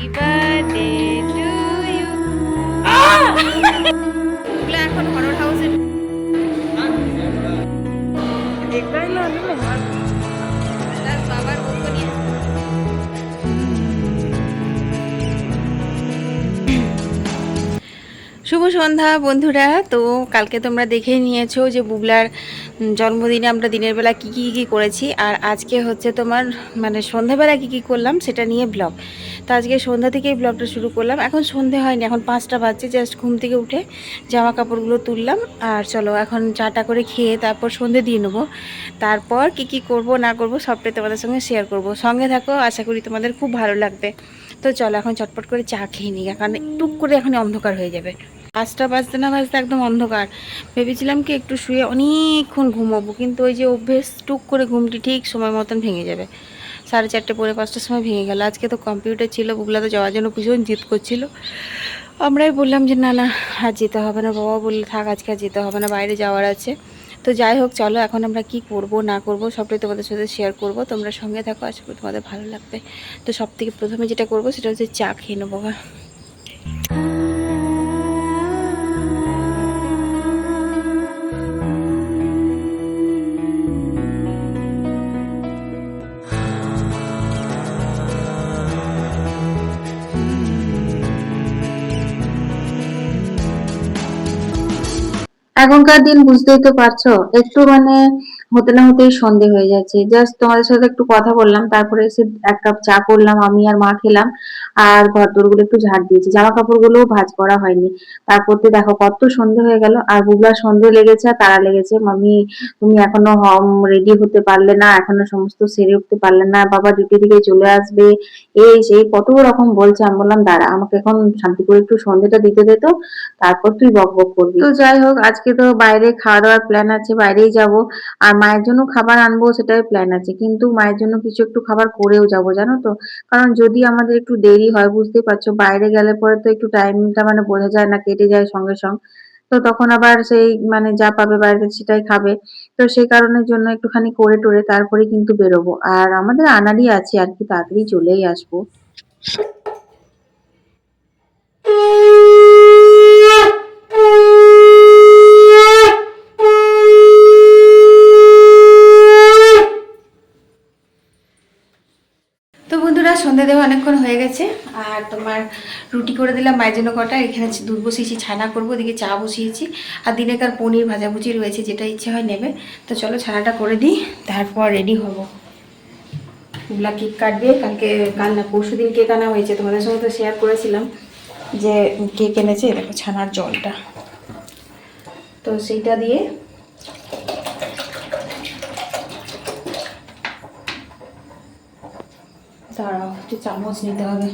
Happy birthday to you ওগুলো এখন horror হাউসে তার বাবার বউকে নিয়ে শুভ সন্ধ্যা বন্ধুরা। তো কালকে তোমরা দেখেই নিয়েছো যে বুবলার জন্মদিনে আমরা দিনের বেলা কী কী কী করেছি। আর আজকে হচ্ছে তোমার মানে সন্ধ্যাবেলা কী কী করলাম সেটা নিয়ে ব্লগ তো আজকে সন্ধ্যা থেকেই ব্লগটা শুরু করলাম। এখন সন্ধে হয়নি, এখন পাঁচটা বাজছে জাস্ট ঘুম থেকে উঠে জামা কাপড়গুলো তুললাম। আর চলো, এখন চাটা করে খেয়ে তারপর সন্ধে দিয়ে নেব। তারপর কি কি করব, না করব, সবটাই তোমাদের সঙ্গে শেয়ার করব। সঙ্গে থাকো, আশা করি তোমাদের খুব ভালো লাগবে। তো চলো, এখন চটপট করে চা খেয়ে নিই, কারণ টুক করে এখন অন্ধকার হয়ে যাবে। পাঁচটা বাজতে না বাজতে একদম অন্ধকার। ভেবেছিলাম কি একটু শুয়ে অনেকক্ষণ ঘুমাবো, কিন্তু ওই যে অভ্যেস, টুক করে ঘুমটি ঠিক সময় মতন ভেঙে যাবে। সাড়ে চারটে পরে পাঁচটার সময় ভেঙে গেল। আজকে তো কম্পিউটার ছিল বুগলাতে যাওয়ার জন্য ভীষণ জিদ করছিল। আমরাই বললাম যে, না না, আর যেতে হবে না। বাবা বললে, থাক, আজকে আর যেতে হবে না, বাইরে যাওয়ার আছে। তো যাই হোক, চলো, এখন আমরা কি করব, না করব, সবটাই তোমাদের সাথে শেয়ার করব। তোমরা সঙ্গে থাকো, আশা করি তোমাদের ভালো লাগবে। তো সব থেকে প্রথমে যেটা করব, সেটা হচ্ছে চা খেয়ে নেব এখনকার দিন বুঝতেই তো পারছ। একটু মানে হতে না হতেই সন্ধে হয়ে যাচ্ছে। জাস্ট তোমাদের সাথে একটু কথা বললাম, তারপরে এসে এক কাপ চা করলাম, আমি আর মা খেলাম, আর ঘরগুলো একটু ঝাড় দিয়েছি। জামা কাপড় গুলোও ভাঁজ করা হয়নি। তারপর তো দেখো কত সন্ধে হয়ে গেল, আর বুবলার সন্ধে লেগেছে আর তারা লেগেছে। মামি তুমি এখনও হম রেডি হতে পারলে না, এখনও সমস্ত সেরে উঠতে পারলে না, বাবা ডিউটি থেকে চলে আসবে। এই সেই কত রকম বলছে, আমি বললাম, দাঁড়া, আমাকে এখন শান্তি করে একটু সন্ধেটা দিতে দে তো, তারপর তুই বক বক করবি। তো যাই হোক, আজকে তো বাইরে খাওয়া দাওয়ার প্ল্যান আছে, বাইরেই যাব। আর মায়ের জন্য খাবার আনব, সেটাই প্ল্যান আছে। কিন্তু মায়ের জন্য কিছু একটু খাবার করেও যাব, জানো তো? কারণ যদি আমাদের একটু দেরি হয় বুঝতেই পারছ, বাইরে গেলে পরে তো একটু টাইমটা মানে বোঝা যায় না, কেটে যায় সঙ্গে সঙ্গে। তো তখন আবার সেই মানে যা পাবে বাইরে সেটাই খাবে। তো সেই কারণের জন্য একটুখানি করে টোরে তারপরে কিন্তু বেরোবো। আর আমাদের আনারই আছে, আর কি তাড়াতাড়ি চলেই আসব তো বন্ধুরা সন্ধে দেওয়া অনেকক্ষণ হয়ে গেছে, আর তোমার রুটি করে দিলাম, মায়ের জন্য কটা, এখানে দুধ বসিয়েছি, ছানা করব ওদিকে চা বসিয়েছি, আর দিনেকার পনির ভাজাভুজি রয়েছে, যেটা ইচ্ছে হয় নেবে। তো চলো ছানাটা করে দিই, তারপর রেডি হব। এগুলা কেক কাটবে, কালকে কাল না পরশু দিন কেক আনা হয়েছে, তোমাদের সঙ্গে তো শেয়ার করেছিলাম যে কেক এনেছে দেখো ছানার জলটা। তো সেইটা দিয়ে দাঁড়াও, একটু চামচ নিতে হবে।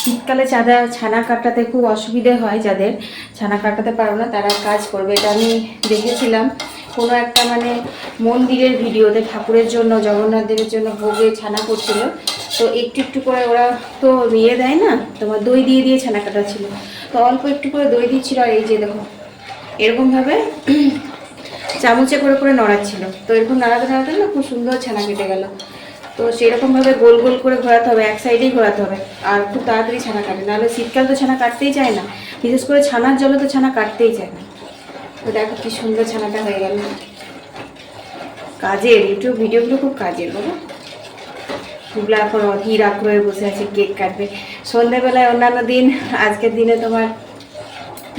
শীতকালে চাঁদা, ছানা কাটাতে খুব অসুবিধে হয় যাদের। ছানা কাটাতে পারো না, তারা কাজ করবে। এটা আমি দেখেছিলাম, কোনো একটা মানে মন্দিরের ভিডিওতে ঠাকুরের জন্য, জগন্নাথ দেবের জন্য ভোগে ছানা করছিল। তো একটু একটু করে ওরা তো ইয়ে দেয় না, তোমার দই দিয়ে দিয়ে ছানা কাটা ছিল তো অল্প একটু করে দই দিচ্ছিল, আর এই যে দেখো, এরকমভাবে চামচে করে করে নড়াচ্ছিল। তো এরকম নাড়াতে নাড়াতে না খুব সুন্দর ছানা কেটে গেল। তো সেরকমভাবে গোল গোল করে ঘোরাতে হবে, এক সাইডেই ঘোরাতে হবে। আর খুব তাড়াতাড়ি ছানা কাটে, নাহলে শীতকাল তো ছানা কাটতেই চায় না। বিশেষ করে ছানার জলে তো ছানা কাটতেই চায় না। তো দেখো কি সুন্দর ছানাটা হয়ে গেল। কাজের ইউটিউব ভিডিওগুলো খুব কাজের, বলো। এগুলো এখন অধীর আগ্রহে বসে আছে, কেক কাটবে। সন্ধ্যেবেলায় অন্যান্য দিন, আজকের দিনে তোমার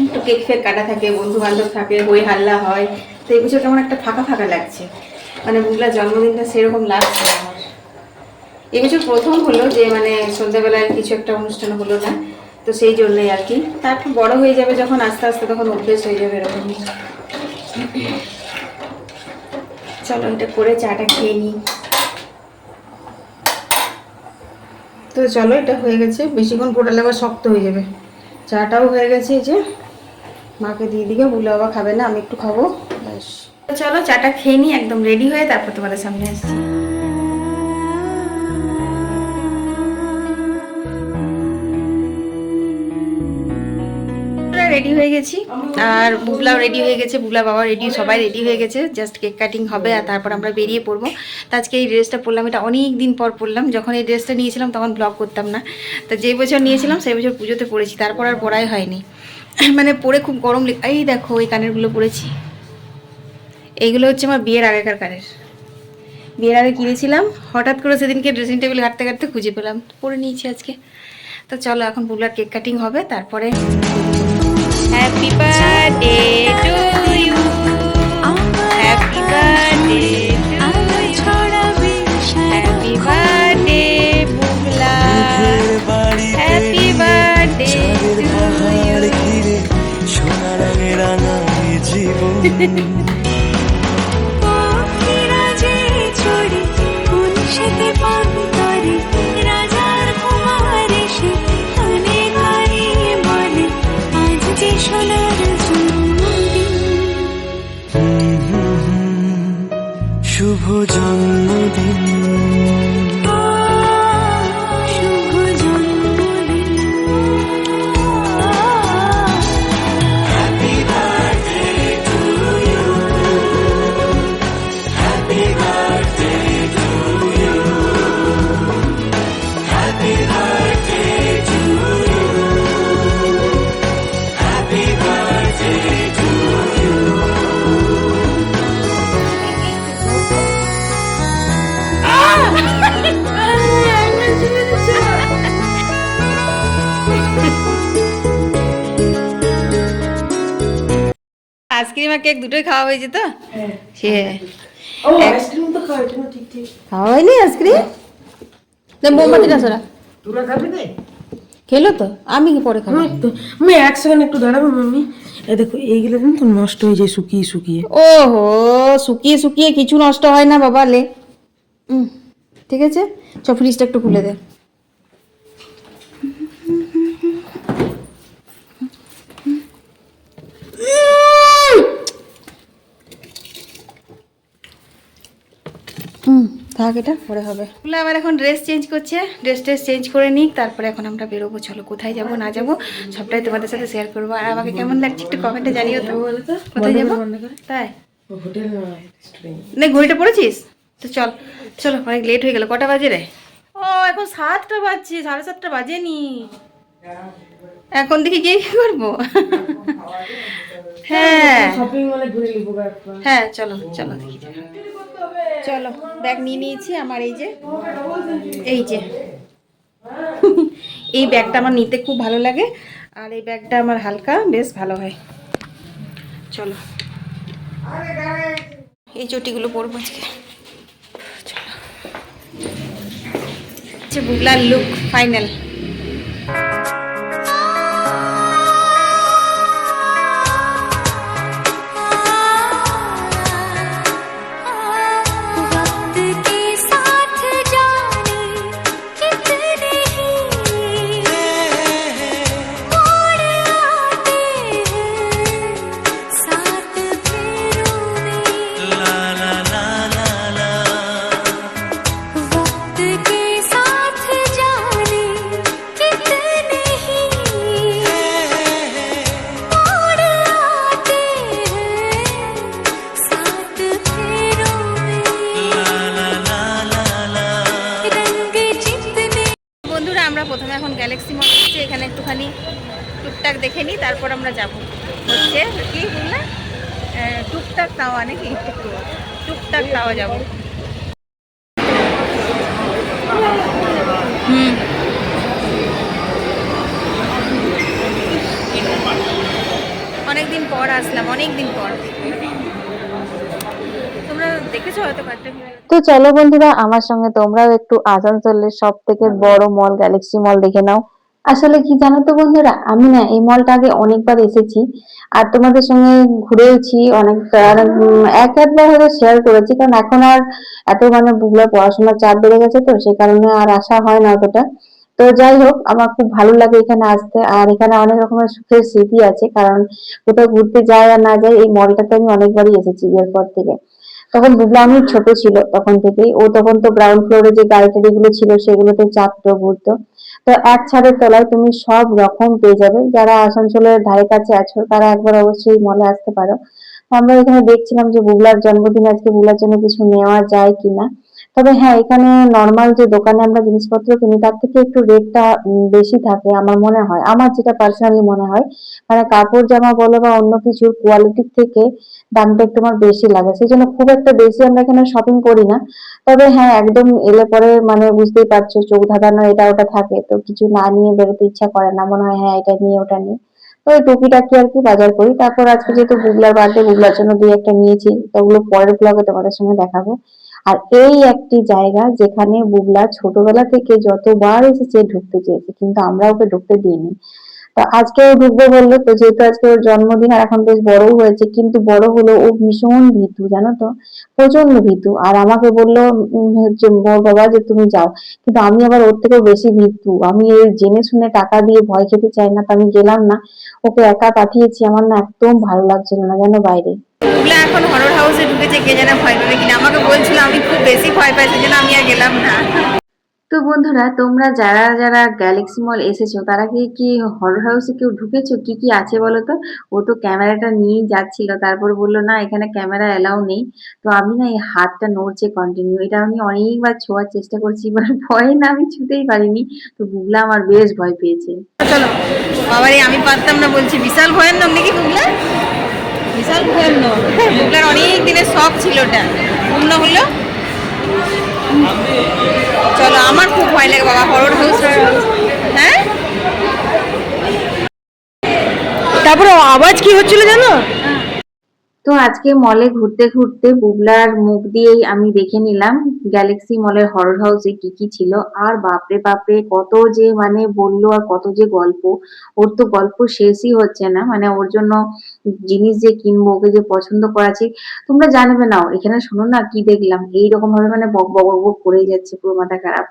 একটু কেক ফেক কাটা থাকে বন্ধু বান্ধব থাকে, হই হাল্লা হয়। তো এই বছর কেমন একটা ফাঁকা ফাঁকা লাগছে। মানে বুগলার জন্মদিনটা সেরকম লাগছে না। আমার এবছর প্রথম হলো যে মানে সন্ধ্যাবেলায় কিছু একটা অনুষ্ঠান হলো না, তো সেই জন্যই আর কি। তারপর বড় হয়ে যাবে যখন আস্তে আস্তে তখন অভ্যেস হয়ে যাবে এরকম। চলো এটা করে চাটা খেয়ে নিই। তো চলো, এটা হয়ে গেছে। বেশিক্ষণ ফোটালে আবার শক্ত হয়ে যাবে। চাটাও হয়ে গেছে যে। মাকে দিয়ে দিকে বুলে বাবা খাবে না, আমি একটু খাব। ব্যাস। চলো, চাটা খেয়ে নিই, একদম রেডি হয়ে তারপর তোমাদের সামনে আসছি। রেডি হয়ে গেছি। আর বুবলাও রেডি হয়ে গেছে, বুবলা বাবা রেডি সবাই রেডি হয়ে গেছে। জাস্ট কেক কাটিং হবে আর তারপর আমরা বেরিয়ে পড়ব। তো আজকে এই ড্রেসটা পরলাম, এটা অনেক দিন পর পরলাম। যখন এই ড্রেসটা নিয়েছিলাম, তখন ব্লগ করতাম না। তো যে বছর নিয়েছিলাম, সেই বছর পুজোতে পড়েছি। তারপর আর পরাই হয়নি। মানে পরে খুব গরম এই দেখো, এই কানেরগুলো পরেছি। এইগুলো হচ্ছে আমার বিয়ের আগেকার কানের। বিয়ের আগে কিনেছিলাম। হঠাৎ করে সেদিনকে ড্রেসিং টেবিল ঘাটতে ঘাটতে খুঁজে পেলাম। পরে নিয়েছি আজকে। তো চলো, এখন বুবলার কেক কাটিং হবে। তারপরে happy birthday to you happy birthday happy birthday Bubla happy birthday পাহাড় ঘিরে সোনা রঙে রাঙা জীবন। আইসক্রিম আর কেক দুটোই খাওয়া হয়েছে তো? সে আইসক্রিম তো খাওয়া হয়নি আইসক্রিম? না সরা। খাবি না? খেলো তো আমি কি পরে খাব? হ্যাঁ আমি এক সেকেন্ড একটু দাঁড়াবো মামি এ দেখো এইগুলো জানো তো নষ্ট হয়ে যায় শুকিয়ে শুকিয়ে। ওহো শুকিয়ে শুকিয়ে কিছু নষ্ট হয় না বাবা লে। ঠিক আছে? চ ফ্রিজটা একটু খুলে দে। থাক এটা পরে হবে। বলে আবার এখন ড্রেস চেঞ্জ করছে। ড্রেস ট্রেস চেঞ্জ করে নিই তারপরে এখন আমরা বেরোবো। চলো কোথায় যাব না যাব সবটাই তোমাদের সাথে শেয়ার করব। আর আমাকে কেমন লাগছে একটু কমেন্টে জানিও তো। কোথায় যাব? তাই? নে ঘড়িটা পড়েছিস? তো চল চলো অনেক লেট হয়ে গেল। কটা বাজে রে? ও এখন সাতটা বাজছে সাড়ে সাতটা বাজেনি। এখন দেখি গিয়ে কি করব? হ্যাঁ। একবার হ্যাঁ চলো চলো। দেখি চলো ব্যাগ নিয়ে নিয়েছি, আমার এই যে এই যে। এই ব্যাগটা আমার নিতে খুব ভালো লাগে, আর এই ব্যাগটা আমার হালকা, বেশ ভালো হয়। চলো। এই চটিগুলো পরবো আজকে। চলো। বুগলার লুক ফাইনাল তাওয়া নাকি? টুকটাক তাওয়া যাব। অনেকদিন পর আসলাম, অনেকদিন পর? তো চলো বন্ধুরা, আমার সঙ্গে তোমরাও একটু আসানসোলের সব থেকে বড় মল গ্যালাক্সি মল দেখে নাও। আসলে কি জানো তো বন্ধুরা? আমি না এই মলটা আগে অনেকবার এসেছি আর তোমাদের সঙ্গে ঘুরেওছি উম, এক একবার হয়তো শেয়ার করেছি। কারণ এখন আর এত মানে বুগলা পড়াশোনার চাপ বেড়ে গেছে তো সেই কারণে আর আসা হয় না অতটা। তো যাই হোক আমার খুব ভালো লাগে এখানে আসতে। আর এখানে অনেক রকমের সুখের স্মৃতি আছে কারণ কোথাও ঘুরতে যায় আর না যায় এই মলটাতে আমি অনেকবারই এসেছি বিয়ের পর থেকে। তখন বুবলা অনেক ছোট ছিল তখন থেকেই। ও তখন তো গ্রাউন্ড ফ্লোরে যে গাড়ি টাড়ি গুলো ছিল সেগুলোতে চাপতো ঘুরতো। তো এক ছাদের তলায় তুমি সব রকম পেয়ে যাবে। যারা আসানসোলের ধারে কাছে আছো, তারা একবার অবশ্যই মলে আসতে পারো। আমরা এখানে দেখছিলাম যে বুগলার জন্মদিন, আজকে বুবলার জন্য কিছু নেওয়া যায় কিনা। তবে হ্যাঁ এখানে নর্মাল যে দোকানে আমরা জিনিসপত্র কিনি, তার থেকে একটু রেটটা বেশি থাকে আমার মনে হয়। আমার যেটা পার্সোনালি মনে হয় মানে কাপড় জামা বলো বা অন্য কিছুর কোয়ালিটির থেকে দামটা একটু আমার বেশি লাগে। সেই জন্য খুব একটা বেশি আমরা এখানে শপিং করি না। তবে হ্যাঁ একদম এলে পরে মানে বুঝতেই পারছ, চোখ ধাঁধানো এটা ওটা থাকে। তো কিছু না নিয়ে বেরোতে ইচ্ছা করে না। মনে হয় হ্যাঁ এটা নিয়ে, ওটা নিয়ে। তো ওই টুকিটাকি আর কি বাজার করি। তারপর আজকে যেহেতু বুবলার বার্থডে বুবলার জন্য দুই একটা নিয়েছি। তো ওগুলো পরের ব্লগে তোমাদের সঙ্গে দেখাবো। আর এই একটি জায়গা যেখানে বুবলা ছোটবেলা থেকে যতবার এসেছে ঢুকতে চেয়েছে, কিন্তু আমরা ওকে ঢুকতে দিইনি। তো আজকেও ঢুকবে বলল, তো যেহেতু আজকে ওর জন্মদিন আর এখন বেশ বড়ও হয়েছে, কিন্তু বড় হলো ও ভীষণ ভীতু, জানো তো? প্রচণ্ড ভীতু। আর আমাকে বলল হচ্ছে ওর বাবা যে, তুমি যাও। কিন্তু আমি আবার ওর থেকেও বেশি ভীতু। আমি এই জেনে শুনে টাকা দিয়ে ভয় খেতে চাই না, তো আমি গেলাম না। ওকে একা পাঠিয়েছি, আমার না একদম ভালো লাগছিল না, যেন বাইরে। এখন হরর হাউসে ঢুকেছে, কে যেন ভয় পাবে কিনা। আমাকে বলছিল, আমি খুব বেশি ভয় পাই যেন আমি আর গেলাম না। তো বন্ধুরা, তোমরা যারা যারা গ্যালাক্সি মল এসেছ, তারা কি কি হরর হাউসে কেউ ঢুকেছো? কি কি আছে বলো তো ও তো ক্যামেরাটা নিয়েই যাচ্ছিল, তারপর বলল, না, এখানে ক্যামেরা এলাও নেই। তো আমি না এই হাতটা নড়ছে কন্টিনিউ এটা আমি অনেকবার ছোঁয়ার চেষ্টা করছি এবার ভয়ে না আমি ছুতেই পারিনি। তো বুবলা আমার বেশ ভয় পেয়েছে। চলো, বাবারে, আমি পারতাম না বলছি, বিশাল ভয়ের নাম নাকি বুবলা? বিশাল ভয়ানক। বুবলার অনেক দিনের শখ ছিল ওটা। পূর্ণ হলো চলো আমার খুব ভয় লাগে বাবা হরর হাউস হ্যাঁ? তারপরে আওয়াজ কি হচ্ছিল জানো তো আজকে মলে ঘুরতে ঘুরতে বুবলার মুখ দিয়েই আমি দেখে নিলাম গ্যালাক্সি মলের হরর হাউসে কি কি ছিল। আর বাপরে বাপরে, কত যে মানে বলল আর কত যে গল্প। ওর তো গল্প শেষই হচ্ছে না। মানে ওর জন্য জিনিস যে কিনবো, ওকে যে পছন্দ করাচ্ছি, তোমরা জানবে না। এখানে শোনো না কি দেখলাম। এইরকম ভাবে মানে বক বক বক করেই যাচ্ছে, পুরো মাথা খারাপ।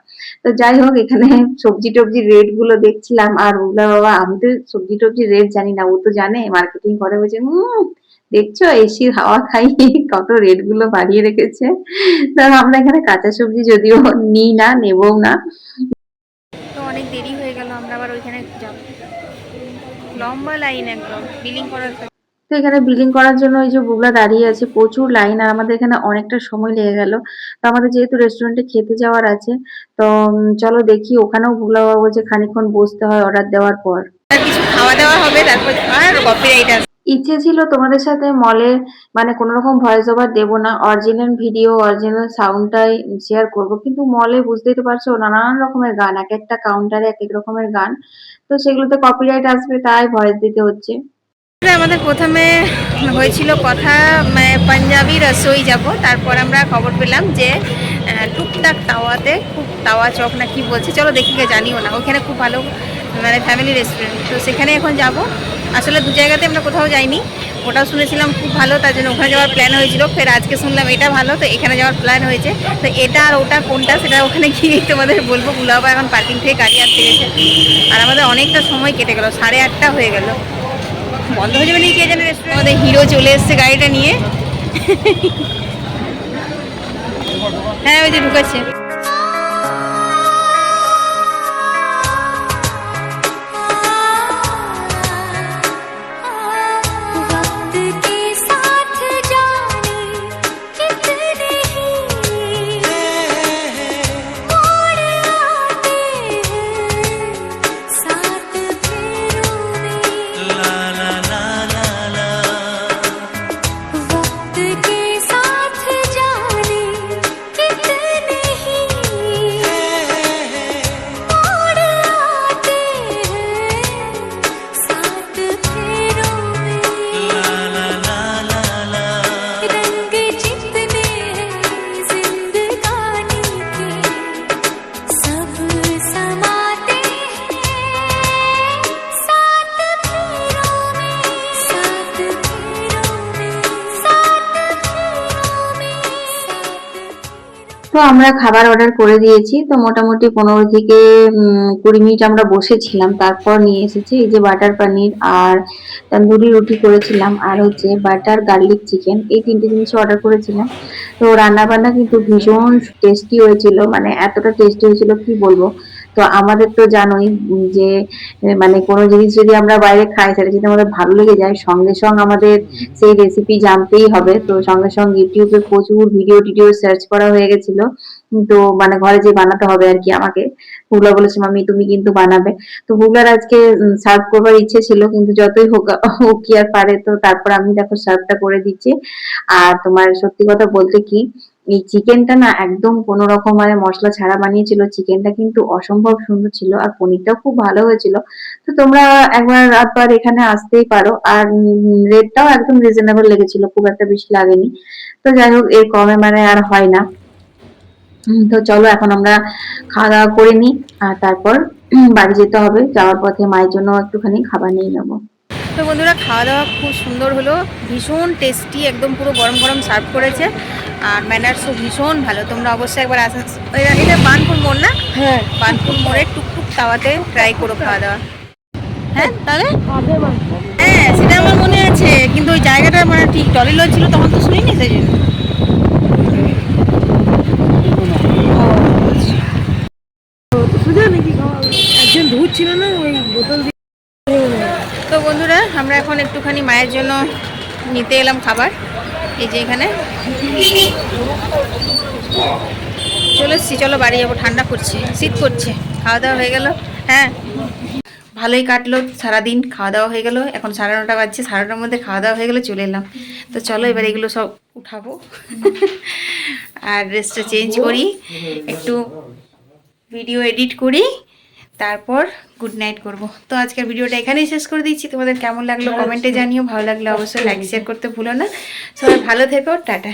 তো যাই হোক, এখানে সবজি টবজির রেটগুলো দেখছিলাম। আর বুবলা বাবা, আমি তো সবজি টবজির রেট জানি না, ও তো জানে। মার্কেটিং করে বলছে হম দেখছ এসির হাওয়া খাই কত রেটগুলো বাড়িয়ে রেখেছে। তো আমরা এখানে কাঁচা সবজি যদিও নিই না নেবও না। তো অনেক দেরি হয়ে গেল আমরা আবার ওইখানে যাব। লম্বা লাইন একদম বিলিং করার তো এখানে বিলিং করার জন্য এই যে বুবলা দাঁড়িয়ে আছে প্রচুর লাইন আর আমাদের এখানে অনেকটা সময় লেগে গেল। তো আমাদের যেহেতু রেস্টুরেন্টে খেতে যাওয়ার আছে তো চলো দেখি ওখানেও বুবলা বাবা বলছে খানিকক্ষণ বসতে হয় অর্ডার দেওয়ার পর। কিছু খাওয়া দাওয়া হবে তারপর আর কপিরাইট ইচ্ছে ছিল তোমাদের সাথে মলে মানে কোনো রকম ভয়েস ওভার দেবো না অরিজিনাল ভিডিও অরিজিনাল সাউন্ডটাই শেয়ার করব। কিন্তু মলে বুঝতেই তো পারছ, নানান রকমের গান, এক একটা কাউন্টারে এক এক রকমের গান। তো সেগুলোতে কপিরাইট আসবে, তাই ভয়েস দিতে হচ্ছে। আমাদের প্রথমে হয়েছিল কথা মানে পাঞ্জাবি রসোই যাব। তারপর আমরা খবর পেলাম যে টুকটাক তাওয়াতে, খুব তাওয়া চক না কি বলছে, চলো দেখি জানিও না। ওখানে খুব ভালো মানে ফ্যামিলি রেস্টুরেন্ট তো সেখানে এখন যাব। আসলে দু জায়গাতে আমরা কোথাও যাইনি। ওটাও শুনেছিলাম খুব ভালো, তার জন্য ওখানে যাওয়ার প্ল্যান হয়েছিল। ফের আজকে শুনলাম এটা ভালো, তো এখানে যাওয়ার প্ল্যান হয়েছে। তো এটা আর ওটা কোনটা সেটা ওখানে গিয়ে তোমাদের বলব। গুলাবা এখন পার্কিং থেকে গাড়ি আনতে গেছে। আর আমাদের অনেকটা সময় কেটে গেল, সাড়ে আটটা হয়ে গেল। বন্ধ হয়ে যাবে নাকি কে জানে রেস্টুরেন্ট আমাদের হিরো চলে এসছে গাড়িটা নিয়ে। হ্যাঁ ওই যে ঢুকেছে। তো আমরা খাবার অর্ডার করে দিয়েছি। তো মোটামুটি পনেরো থেকে কুড়ি মিনিট আমরা বসেছিলাম। তারপর নিয়ে এসেছি এই যে বাটার পানির আর তন্দুরি রুটি করেছিলাম। আর হচ্ছে বাটার গার্লিক চিকেন এই তিনটে জিনিস অর্ডার করেছিলাম। তো রান্নাবান্না কিন্তু ভীষণ টেস্টি হয়েছিল। মানে এতটা টেস্টি হয়েছিল কি বলব? তো আমাদের তো জানোই যে মানে কোনো জিনিস যদি আমরা বাইরে খাই, সেটা যদি আমাদের ভালো লেগে যায়, সঙ্গে সঙ্গে আমাদের সেই রেসিপি জানতেই হবে। তো সঙ্গে সঙ্গে ইউটিউবে প্রচুর ভিডিও টিডিও সার্চ করা হয়ে গেছিল। তো মানে ঘরে যে বানাতে হবে আর কি আমাকে। বুবলা বলেছে মামি তুমি কিন্তু বানাবে। তো বুবলার আজকে সার্ভ করবার ইচ্ছে ছিল, কিন্তু যতই হোক ও কি আর পারে, তো তারপর আমি দেখো সার্ভটা করে দিচ্ছি। আর তোমার সত্যি কথা বলতে কি এই চিকেনটা না একদম কোনো রকম মানে মশলা ছাড়া বানিয়েছিল। চিকেনটা কিন্তু অসম্ভব সুন্দর ছিল আর পনিরটাও খুব ভালো হয়েছিল। তো তোমরা একবার আবার এখানে আসতেই পারো। আর রেটটাও একদম রিজনেবল লেগেছিল, খুব একটা বেশি লাগেনি। তো যাই হোক, এর কমে মানে আর হয় না। তো চলো এখন আমরা খাওয়া দাওয়া করে নিই। আর তারপর বাড়ি যেতে হবে। যাওয়ার পথে মায়ের জন্য একটুখানি খাবার নিয়ে নেব। তো বন্ধুরা খাওয়া দাওয়া খুব সুন্দর হলো। ভীষণ টেস্টি একদম পুরো গরম গরম সার্ভ করেছে। আর ম্যানার্সও ভীষণ ভালো। তোমরা অবশ্যই একবার আসেন এটা বানপুর মোড় না? হ্যাঁ। বানপুর মোড়ে টুকটুক তাওয়াতে ট্রাই করো খাওয়া দাওয়া। হ্যাঁ তাহলে? হ্যাঁ সেটা আমার মনে আছে। কিন্তু ওই জায়গাটা মানে ঠিক টলি লজ ছিল তখন তো শুনিনি সেই জন্য। খাওয়া একজন ধুচ্ছিল না ওই বোতল আমরা এখন একটুখানি মায়ের জন্য নিতে এলাম খাবার। এই যে এখানে। চলে এসছি, চলো বাড়ি যাব, ঠান্ডা করছে শীত করছে খাওয়া দাওয়া হয়ে গেল। হ্যাঁ ভালোই কাটলো সারাদিন, খাওয়া দাওয়া হয়ে গেল। এখন সাড়ে নটা বাজছে সাড়ে নটার মধ্যে খাওয়া দাওয়া হয়ে গেলে চলে এলাম। তো চলো এবার এগুলো সব উঠাবো। আর ড্রেসটা চেঞ্জ করি। একটু ভিডিও এডিট করি। তারপর গুড নাইট করব। তো আজকের ভিডিওটা এখানেই শেষ করে দিচ্ছি। তোমাদের কেমন লাগল কমেন্টে জানিও ভালো লাগলে অবশ্যই লাইক শেয়ার করতে ভুলো না। সবাই ভালো থেকো টাটা।